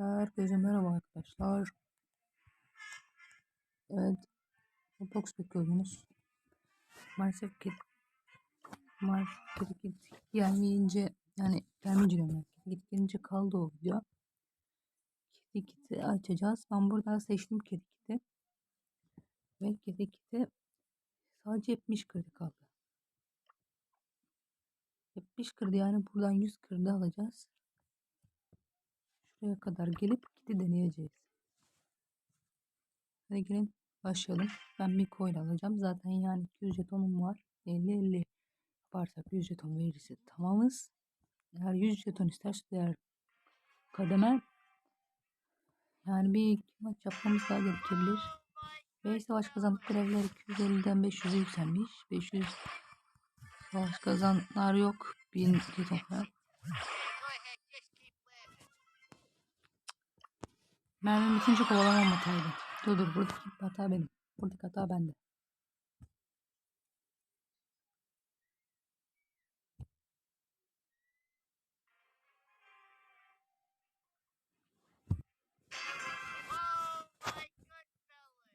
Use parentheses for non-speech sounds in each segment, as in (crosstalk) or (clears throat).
Herkese merhaba arkadaşlar. Evet, box bekliyordunuz. Maalesef ki maalesef git gelmeyince yani gelmeyince diyorum. Kedi git gelince kaldı o video. Kedi kiti açacağız. Ben burada seçtim kedi kiti. Ve kedi kiti sadece 70 kredi kaldı. 70 kredi yani buradan 100 kredi alacağız. Şuraya kadar gelip kiti deneyeceğiz. Hadi gelin başlayalım. Ben Miko ile alacağım. Zaten yani 200 jetonum var. 50-50 yaparsak 100 jeton verirse tamamız. Eğer 100 jeton isterse diğer kademe yani bir iki maç yapmamız daha gerekebilir. Ve savaş kazandık görevler 250'den 500'e yükselmiş. 500 savaş kazanlar yok. 1000 jeton var. Mermim bitince kovalamam hataydı. Dur dur buradaki hata benim. Buradaki hata bende.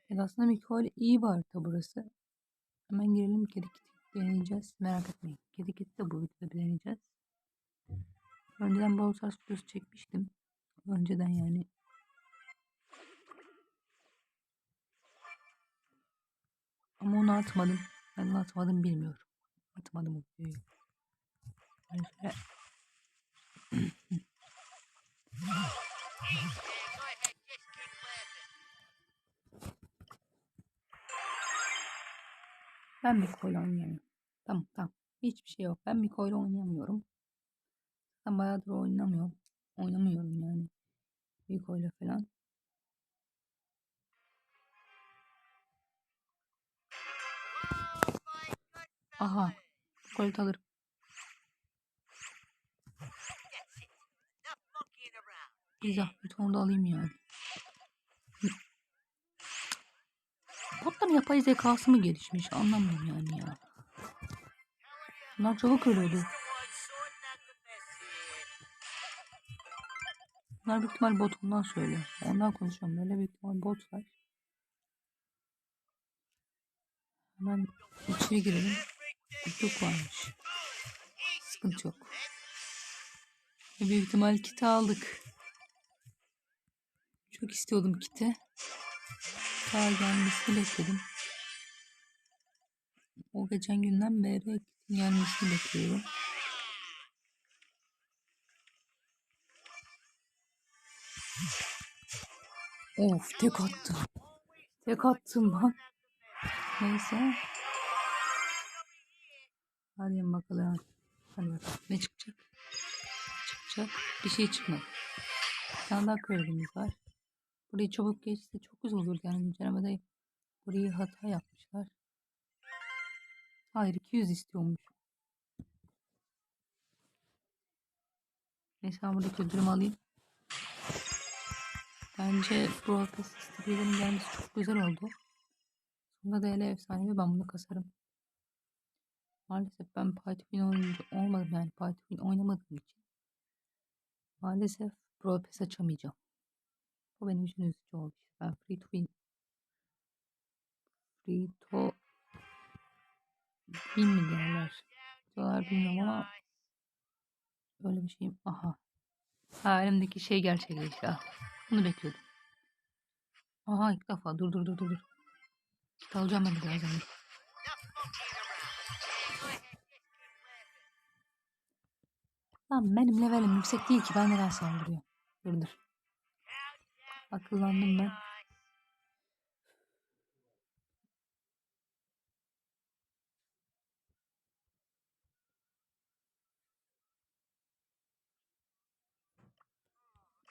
Evet aslında Mikael iyi bir harita burası. Hemen girelim kedi kiti deneyeceğiz. Merak etmeyin. Kedi kiti de bu videoda deneyeceğiz. Önceden Brawl Stars videosu çekmiştim. Önceden yani. Ama onu atmadım. Ben onu atmadım bilmiyorum. Atmadım o şöyle... Ben Miko ile oynayamıyorum. Tamam tamam. Hiçbir şey yok. Ben Miko ile oynayamıyorum. Ben bayağıdır oynamıyorum. Oynamıyorum yani. Miko ile falan. Aha. Kolt alırım. Bir zahmet onu da alayım yani. Botların yapay zekası mı gelişmiş? Anlamıyorum yani ya. Bunlar çabuk ölüyordu. Bunlar büyük ihtimal botumdan söylüyor. Ondan konuşuyorum. Böyle büyük ihtimal botlar. Hemen içeri girelim. Çok varmış. Sıkıntı yok. Ve büyük ihtimal kiti aldık. Çok istiyordum kiti. Daha gelmesini bekledim. O geçen günden beri gelmesini bekliyorum. Of tek attım. Tek attım lan. Neyse. Hadi bakalım. Hadi bakalım. Ne çıkacak? Çıkacak. Bir şey çıkmadı. Bir tane daha kırdığımız var. Burayı çabuk geçse çok güzel olur. Yani güncellemede burayı hata yapmışlar. Hayır 200 istiyormuş. Neyse buradaki ödülümü alayım. Bence Brawl Pass isteğilerin gelmesi çok güzel oldu. Sonunda da ele efsanevi ben bunu kasarım. Maalesef ben Win oyuncu olmadım yani Win oynamadığım için. Maalesef Brawl Pass açamayacağım. Bu benim için üzücü oldu. İşte ben Free to Win Free to Win mi derler? Diyorlar bilmiyorum ama öyle bir şeyim. Aha. Ha elimdeki şey gerçekleşti. Ah, Bunu bekliyordum. Aha ilk defa. Dur dur dur. dur. Kalacağım ben birazdan. Lan benim levelim yüksek değil ki. Ben neden saldırıyor? Dur dur. Akıllandım ben.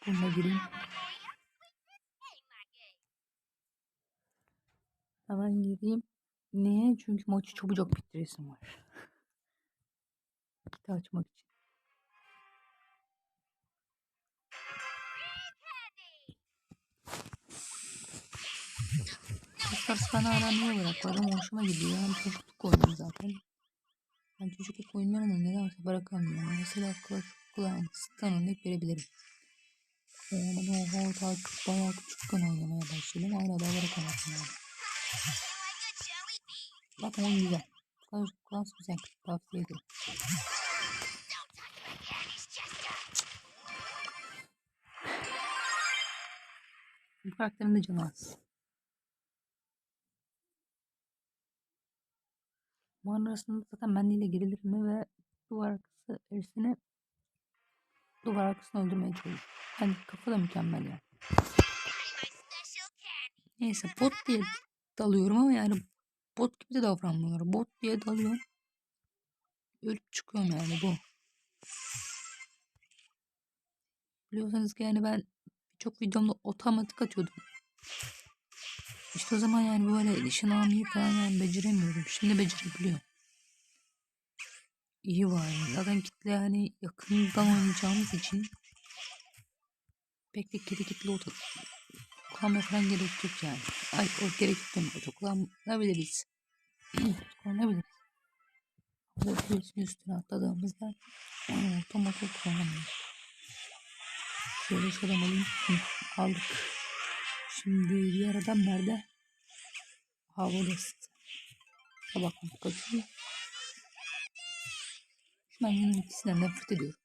Bununla gireyim. Hemen gireyim. Niye? Çünkü maçı çabucak bitiresim var. (laughs) Kiti açmak için. Stars bana aramaya bırakmadım. Hoşuma gidiyor. Hem çocukluk oyunu zaten. Ben çocukluk oyunlarını nedense bırakamıyorum. Mesela Clash of Clans, Stan örnek verebilirim. Oğlum oho küçük, bayağı küçükken oynamaya başladım. Hala da oynatmıyorum. Bak oyun güzel. Klas, klas güzel. Tavsiye ederim. Bu karakterin de canı az. Bu arasında zaten mendiyle girilir mi ve duvar arkası erisini duvar arkasını öldürmeye çalışıyor. Yani kafa da mükemmel yani. Neyse bot diye dalıyorum ama yani bot gibi de davranmıyorum. Bot diye dalıyorum. Ölüp çıkıyorum yani bu. Biliyorsanız ki yani ben çok videomda otomatik atıyordum. İşte o zaman yani böyle nişan almayı falan yani beceremiyordum. Şimdi becerebiliyorum. İyi var. yani. Zaten kitle yani yakından oynayacağımız için pek de kedi kitle otur. Kullanmaya falan gerek yok yani. Ay o gerek yok. Kullanabiliriz. (clears throat) Burada birisinin üstüne atladığımızda otomatik kullanamıyoruz. Şöyle şuradan alayım. Hı, aldık. Şimdi diğer adam nerede? Havalısın. Sabah kaçıyor. Şu maymunun ikisinden nefret ediyorum.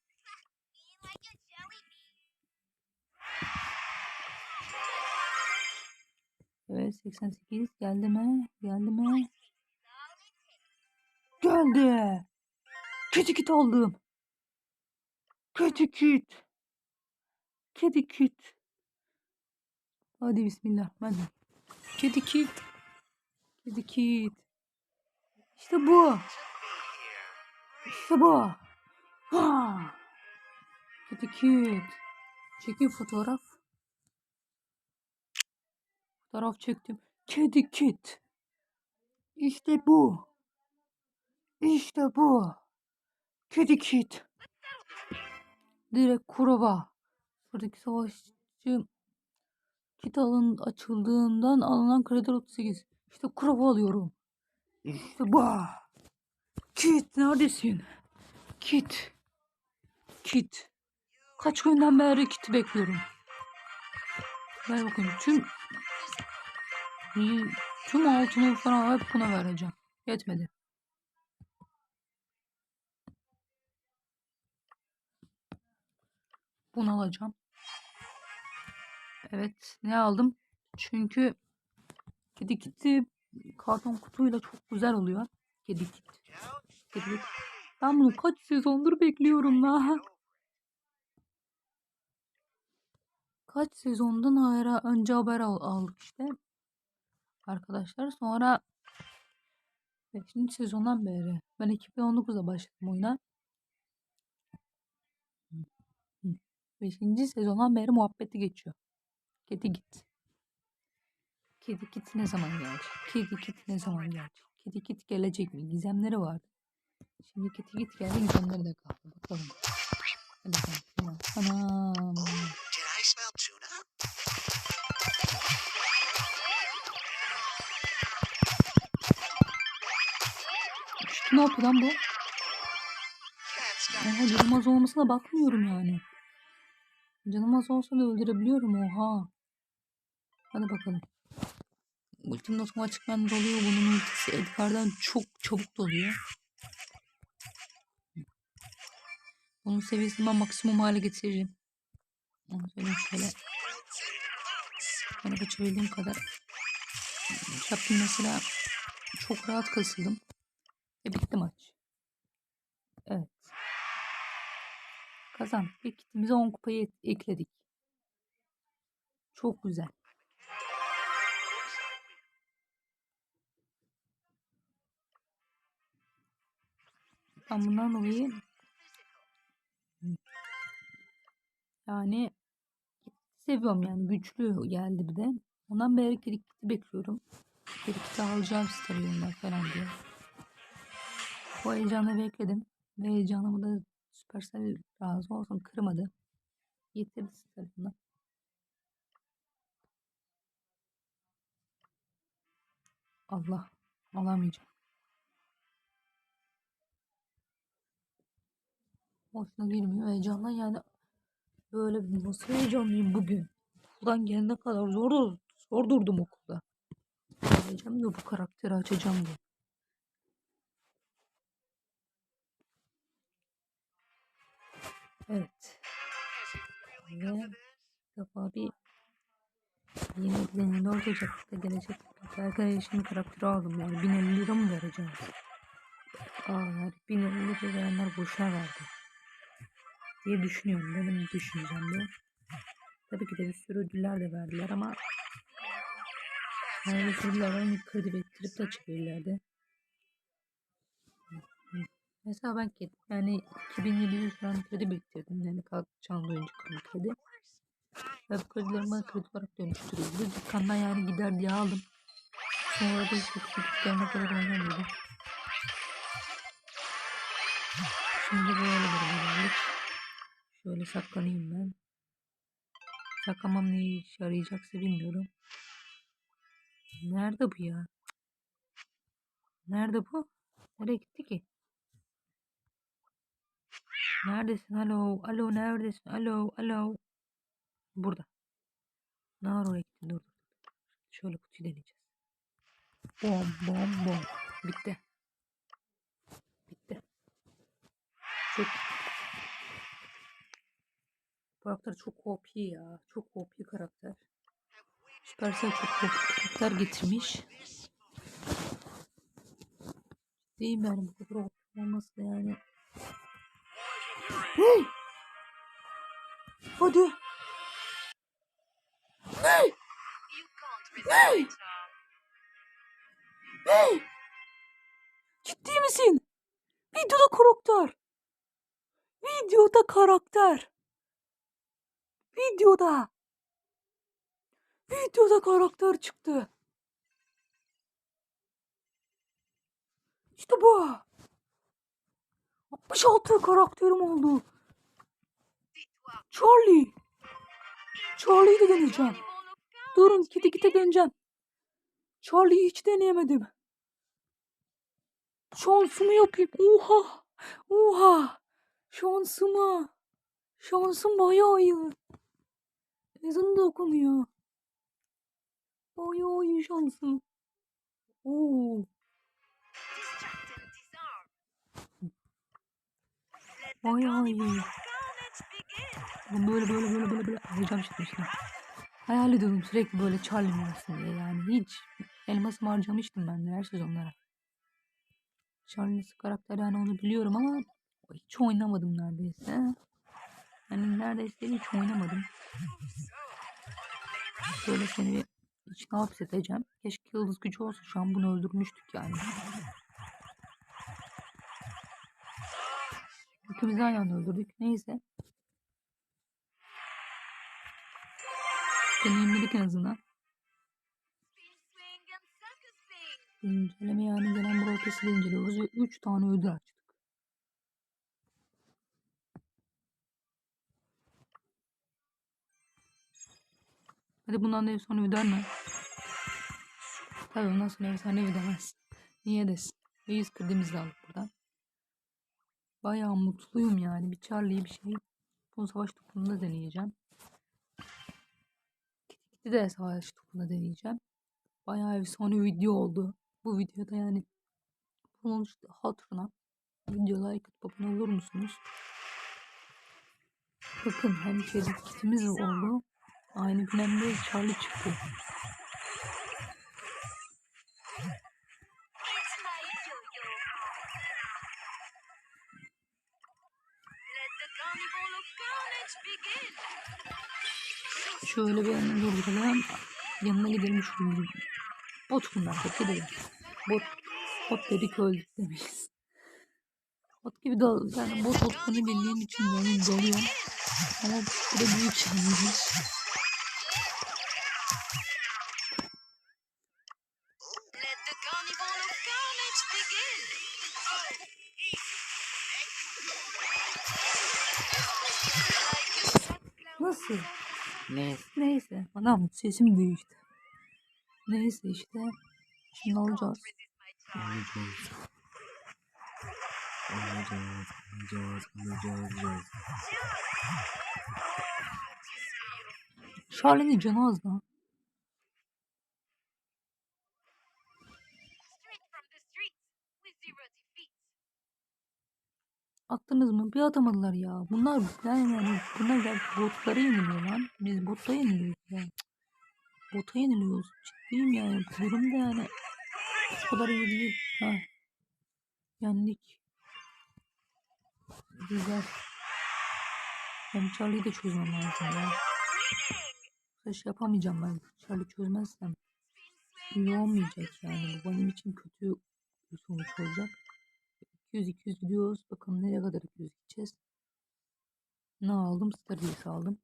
Evet 88 geldi mi? Geldi mi? Geldi. Kedi kit aldım. Kedi kit. Kedi kit. Hadi bismillahirrahmanirrahim. Kedi kit. Kedi kit. İşte bu. İşte bu. Ha. Kedi kit. Çekin fotoğraf. Fotoğraf çektim. Kedi kit. İşte bu. İşte bu. Kedi kit. Direkt kuraba. Buradaki savaşçı kit alın açıldığından alınan kredi 38. İşte kuraba alıyorum. İşte bu. Kit neredesin? Kit. Kit. Kaç günden beri kiti bekliyorum. Ver bakayım tüm tüm altını falan hep buna vereceğim. Yetmedi. Bunu alacağım. Evet ne aldım? Çünkü kedi kiti karton kutuyla çok güzel oluyor. Kedi kit. Kedi kit. Ben bunu kaç sezondur bekliyorum la. Kaç sezondan hayra önce haber al- aldık işte. Arkadaşlar sonra 5. sezondan beri ben 2019'da başladım oyuna. 5. sezondan beri muhabbeti geçiyor. Kedi git. Kedi kit ne zaman gelecek? Kedi kit ne zaman gelecek? Kedi kit gelecek mi? Gizemleri vardı. Şimdi kedi kit geldi gizemleri de kaldı. Bakalım. Hadi bakalım. Tuna? Şu ne yapıyor lan bu? Oha canım az olmasına bakmıyorum yani. Canım az olsa da öldürebiliyorum oha. Hadi bakalım. Ultim otomatik ben doluyor. Bunun ultisi Edgar'dan çok çabuk doluyor. Bunun seviyesini ben maksimum hale getireceğim. Onu söyleyeyim şöyle. Yani kaçabildiğim kadar. Yaptım mesela. Çok rahat kasıldım. Ve bitti maç. Evet. Kazandık. Bir kitimize 10 kupayı ekledik. Çok güzel. Ben bundan yani seviyorum yani güçlü geldi bir de. Ondan beri kriketi bekliyorum. Kriketi alacağım starıyımlar falan diye. Bu heyecanla bekledim. Ve heyecanımı da Supercell razı olsun kırmadı. Getirdi starını. Allah alamayacağım. Hoşuna girmiyor heyecanla yani Böyle bir nasıl heyecanlıyım bugün. Okuldan gelene kadar zor, zor durdum okulda. Geleceğim de bu karakteri açacağım diye. Evet. Ve defa bir yeni bir 4 Ocak'ta gelecek arkadaşımın karakteri aldım yani 1050 lira mı vereceğim? Aa yani 1050 lira verenler boşuna verdi diye düşünüyorum. Benim düşüncemde. Tabii ki de bir sürü ödüller de verdiler ama yani bir sürü ödüller var. kredi biriktirip de açabilirlerdi. Mesela ben ke- yani 2700 lira kredi biriktirdim. Yani kalk canlı oyuncu kredi. Ve bu kredilerimi kredi olarak dönüştürüldü. Dükkandan yani gider diye aldım. Sonra da işte dükkanına kadar oynamıyordum. Şimdi böyle bir geldik. Şöyle saklanayım ben. Saklamam ne işe yarayacaksa bilmiyorum. Nerede bu ya? Nerede bu? Nereye gitti ki? Neredesin? Alo, alo neredesin? Alo, alo. Burada. Ne var oraya gittin? Dur, dur, dur. Şöyle kutuyu deneyeceğiz. Bom, bom, bom. Bitti. Bitti. Çok karakter çok OP ya. Çok OP karakter. Supercell çok OP karakter getirmiş. Değil yani bu kadar OP olması yani. Hey! Hadi. Hey! Hey! Hey! Ciddi misin? Videoda karakter. Videoda karakter. Videoda. Videoda karakter çıktı. İşte bu. 66 karakterim oldu. Charlie. Charlie'yi de deneyeceğim. Durun gide gide deneyeceğim. Charlie'yi hiç deneyemedim. Şansımı yapayım. Oha. Oha. Şansıma. Şansım bayağı iyi. Ezan da okunuyor. Bayağı iyi şansım. Oo. Bayağı iyi. Ben böyle böyle böyle böyle böyle alacağım şimdi işte. Hayal ediyordum sürekli böyle Charlie olsun diye yani hiç elmasımı harcamıştım ben de her sezonlara. Charlie karakter yani onu biliyorum ama hiç oynamadım neredeyse. Yani neredeyse hiç oynamadım. Böyle seni bir içine hapsedeceğim. Keşke yıldız gücü olsa şu an bunu öldürmüştük yani. İkimiz aynı anda öldürdük. Neyse. Deneyimledik en azından. İnceleme yani gelen bu rotası inceliyoruz ve 3 tane ödül açtık. Hadi bundan da efsane öder mi? Tabii bundan sonra efsane ödemez. Niye desin? Ve 100 kredimizi aldık buradan. Bayağı mutluyum yani. Bir Charlie'yi bir şey. Bu savaş topunda deneyeceğim. Gitti de savaş topunda deneyeceğim. Bayağı efsane video oldu. Bu videoda yani bunun hatırına video like atıp abone olur musunuz? Bakın hem içerik kitimiz oldu. Aynı günemde Charlie çıktı. Şöyle bir yanına durduralım. Yanına gidelim şuraya. Bot bunlar bot gidelim. Bot, bot dedik öldük demeyiz. Bot gibi dal, yani bot botlarını bildiğim için yani dalıyorum. Ama bu da büyük şeymiş. Neyse. Neyse. Anam sesim değişti. Neyse işte. Şimdi alacağız. Alacağız. Alacağız. Alacağız. Alacağız. alacağız. Charlie'nin canı az lan. Attınız mı? Bir atamadılar ya. Bunlar yani, yani bunlar da botlara yeniliyor lan. Biz botta yeniliyoruz ya. Bota yeniliyoruz. Ciddiyim yani. Durum da yani. O kadar iyi değil. Ha. Yendik. Güzel. Ben Charlie'yi de çözmem lazım ya. Saç yapamayacağım ben. Charlie çözmezsem iyi olmayacak yani. Bu benim için kötü bir sonuç olacak. 200-200 gidiyoruz. Bakalım nereye kadar 200 gideceğiz. Ne aldım? Stardust aldım.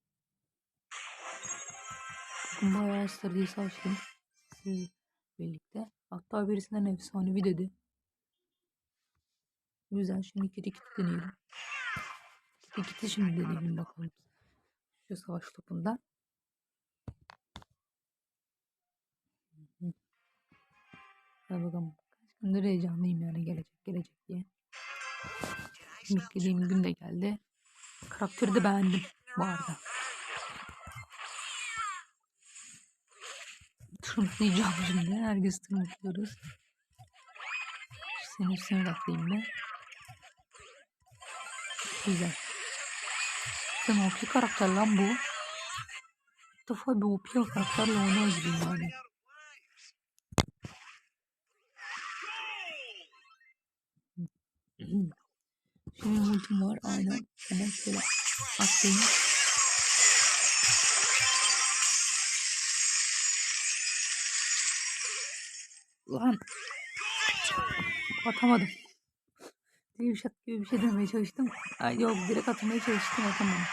Bugün bayağı Stardust açtım. Sizle birlikte. Hatta birisinden efsanevi dedi. Güzel. Şimdi kiti kiti deneyelim. Kiti kiti şimdi deneyelim bakalım. Şu savaş topunda. Hadi bakalım. Kaç gündür heyecanlıyım yani gelecek gelecek diye. Beklediğim gün de geldi. Karakteri de beğendim bu arada. Tırmıklayacağım şimdi. Herkes tırmıklıyoruz. Senin üstüne bakayım ben. Güzel. Sen OP karakter lan bu. İlk defa bir OP karakterle oynuyor gibiyim yani. Şimdi ultim var aynen. Hemen şöyle atlayayım. Lan. Atamadım. Divşat gibi bir şey demeye çalıştım. Ay yok direkt atmaya çalıştım atamadım.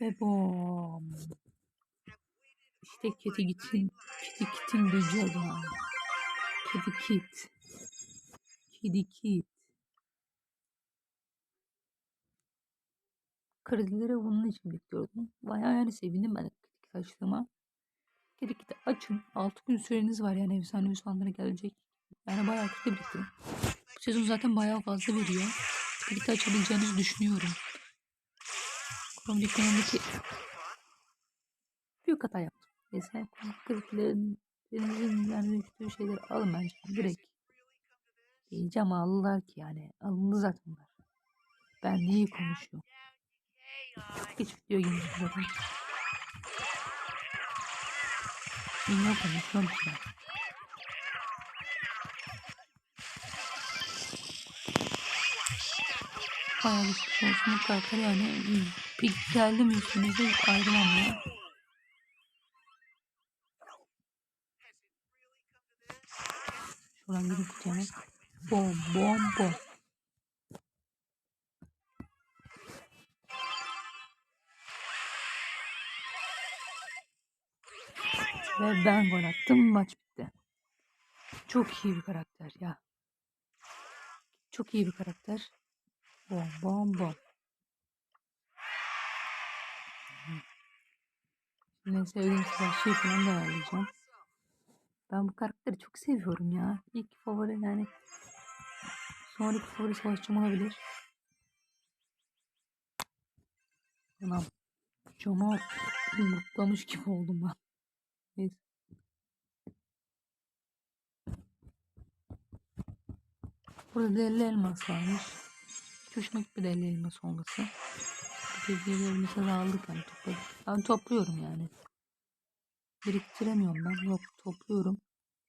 Ve bom. İşte kedi gitin. Kedi kitin gücü o. Kedi kit. Kedi kit. Kredileri bunun için bekliyordum. Bayağı yani sevindim ben kritik açtığıma. Kedi kiti açın. 6 gün süreniz var yani efsanevi sandığı gelecek. Yani bayağı kredi biriktirin. Bu sezon zaten bayağı fazla veriyor. Kredi açabileceğinizi düşünüyorum. Chrome dükkanındaki büyük hata yaptım. Neyse kredilerin denizin düştüğü şeyleri alın bence direkt. Diyeceğim aldılar ki yani. Alındı zaten bunlar. Ben neyi konuşuyorum? Hiç video gibi zaten. Ne konuşuyorum ki ben? Bayağı bir konuşma karakter yani. Bir geldim üstünüze ayrılamam ya. Şuradan gidip kutuya Bom bom bom. Ve ben gol attım. Maç bitti. Çok iyi bir karakter ya. Çok iyi bir karakter. Bom bom bom. En sevdiğim silahşıyı falan da ayarlayacağım. Ben bu karakteri çok seviyorum ya. İlk favori yani. Sonraki favori savaşçım olabilir. Anam. Cama yumruklamış gibi oldum ben. Neyse. Burada deli elmas varmış. Hiç hoşuma gitmedi deli elmas olması. Deli elması da aldık yani topladık. Ben topluyorum yani. Biriktiremiyorum ben. Yok topluyorum.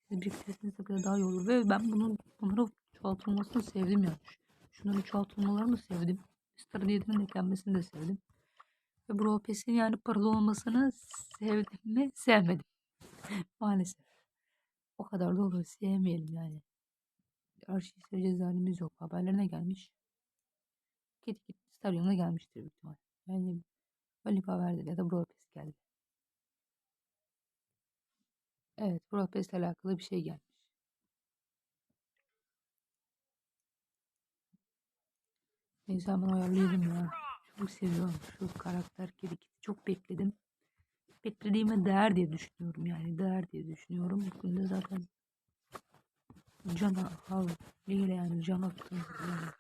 Siz biriktirirseniz tabii daha iyi olur. Ve ben bunun bunları çoğaltılmasını sevdim yani. Şunların çoğaltılmalarını sevdim. Star 7'nin eklenmesini de sevdim. Ve Brawl Pass'in yani paralı olmasını sevdim mi sevmedim. (laughs) Maalesef. O kadar da olur. Sevmeyelim yani. Şeyi seveceğiz halimiz yok. Haberlerine gelmiş. Kedi Kedi Stadyumuna gelmiştir büyük ihtimal. Yani galiba verdi ya da Pass geldi. Evet ile alakalı bir şey gelmiş. Neyse hemen ayarlayalım ya. Çok seviyorum şu karakter Kedi Kedi. Çok bekledim. Beklediğime değer diye düşünüyorum yani. Değer diye düşünüyorum. Bugün de zaten Cana havliyle yani can attım.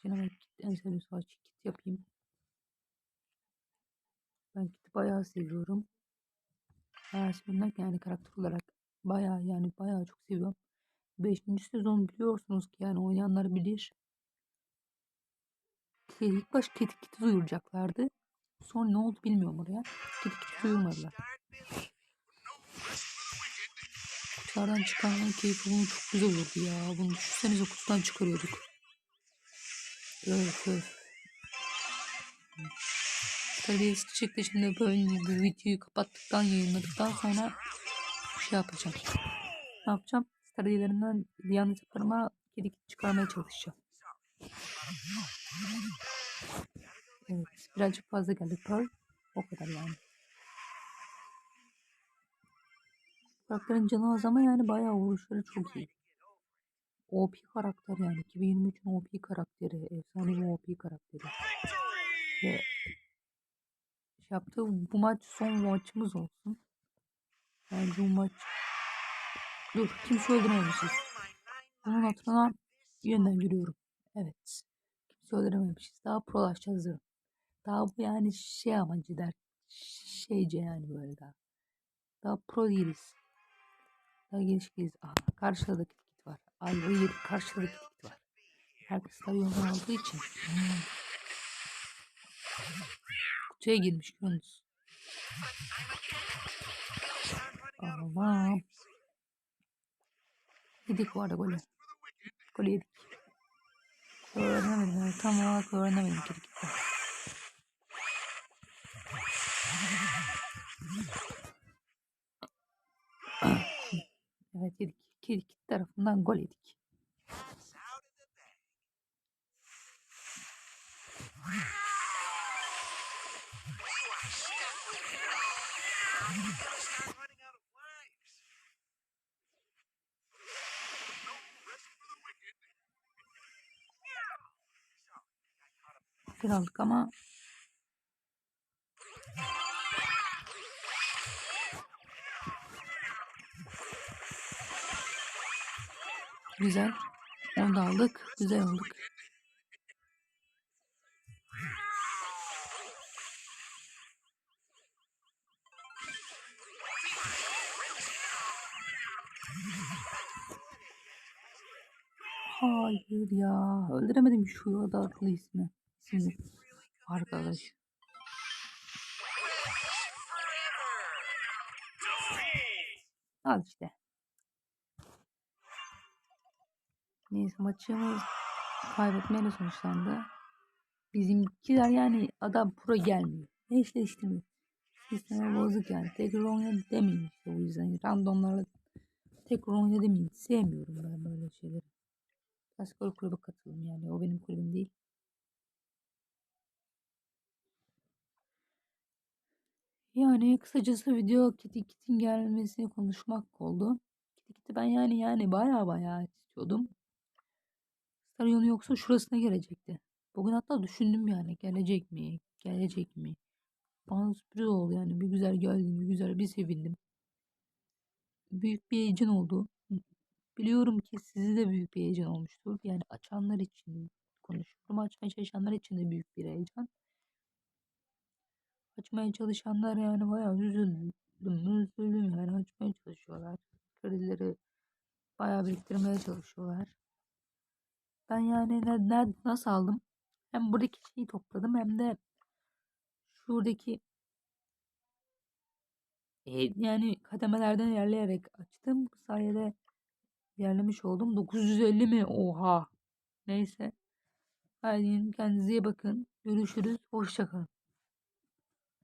Yani Cana kit en sevdiğim savaşçı kit yapayım. Ben kiti bayağı seviyorum. Bayağı seviyorum yani karakter olarak. Bayağı yani bayağı çok seviyorum. 5. sezon biliyorsunuz ki yani oynayanlar bilir. İlk baş Kedi Kiti duyuracaklardı. Sonra ne oldu bilmiyorum oraya. Kedi Kiti duyurmadılar. Kutulardan çıkarmanın keyfi bunu çok güzel olurdu ya. Bunu düşünsenize kutudan çıkarıyorduk. Öf öf. Terbiyesi çıktı şimdi böyle bir videoyu kapattıktan yayınladıktan sonra şey yapacağım. Ne yapacağım? Stradilerinden yanlış yaparıma kedi çıkarmaya çalışacağım. Evet, birazcık fazla geldi Pearl. O kadar yani. Karakterin canı az ama yani bayağı vuruşları çok iyi. OP karakter yani. 2023'ün OP karakteri. Efsane bir OP karakteri. Ve şey yaptı. Bu maç son maçımız olsun. Bence bu maç... Dur kimse öldürememişiz. Bunun hatırına yeniden giriyorum. Evet. Kimse öldürememişiz. Daha prolaşacağız. Daha bu yani şey amacı der. Şeyce yani böyle daha. Daha pro değiliz. Daha gelişkiyiz. Aha karşıda da var. Ayvayı yedik karşıda da kit var. Herkes tabii yoldan aldığı için. Hmm. Kutuya girmiş görüyorsunuz. Aman. Yedik bu arada golü. Golü yedik. Öğrenemedim. Tam olarak öğrenemedim kedi gitti. (clears throat) Evet yedik. Kedi gitti tarafından gol yedik. Aldık ama Güzel. Onu da aldık. Güzel olduk. Hayır ya. Öldüremedim şu adlı ismi. İsmini. Arkadaş. Al işte. Neyse maçımız kaybetmeyle sonuçlandı. Bizimkiler yani adam pro gelmiyor. Eşleştirmiyor. Sisteme bozuk yani. Tekrar oyna demeyeyim işte o yüzden. Randomlarla tekrar oyna demeyeyim. Sevmiyorum ben böyle şeyleri. Basketbol kulübe katılım yani. O benim kulübüm değil. Yani kısacası video Kitty Kit'in gelmesini konuşmak oldu. Kitty Kitty ben yani yani baya baya istiyordum. Stadion yoksa şurasına gelecekti. Bugün hatta düşündüm yani gelecek mi? Gelecek mi? Bana sürpriz oldu yani. Bir güzel geldi, bir güzel bir sevindim. Büyük bir heyecan oldu. Biliyorum ki sizi de büyük bir heyecan olmuştur. Yani açanlar için konuşuyorum. Açmaya çalışanlar için de büyük bir heyecan. Açmaya çalışanlar yani bayağı üzüldüm. Üzüldüm yani açmaya çalışıyorlar. Kredileri bayağı biriktirmeye çalışıyorlar. Ben yani ne, ne, nasıl aldım? Hem buradaki şeyi topladım hem de şuradaki e, yani kademelerden ilerleyerek açtım. Bu sayede ilerlemiş oldum. 950 mi? Oha. Neyse. Hadi kendinize iyi bakın. Görüşürüz. Hoşçakalın.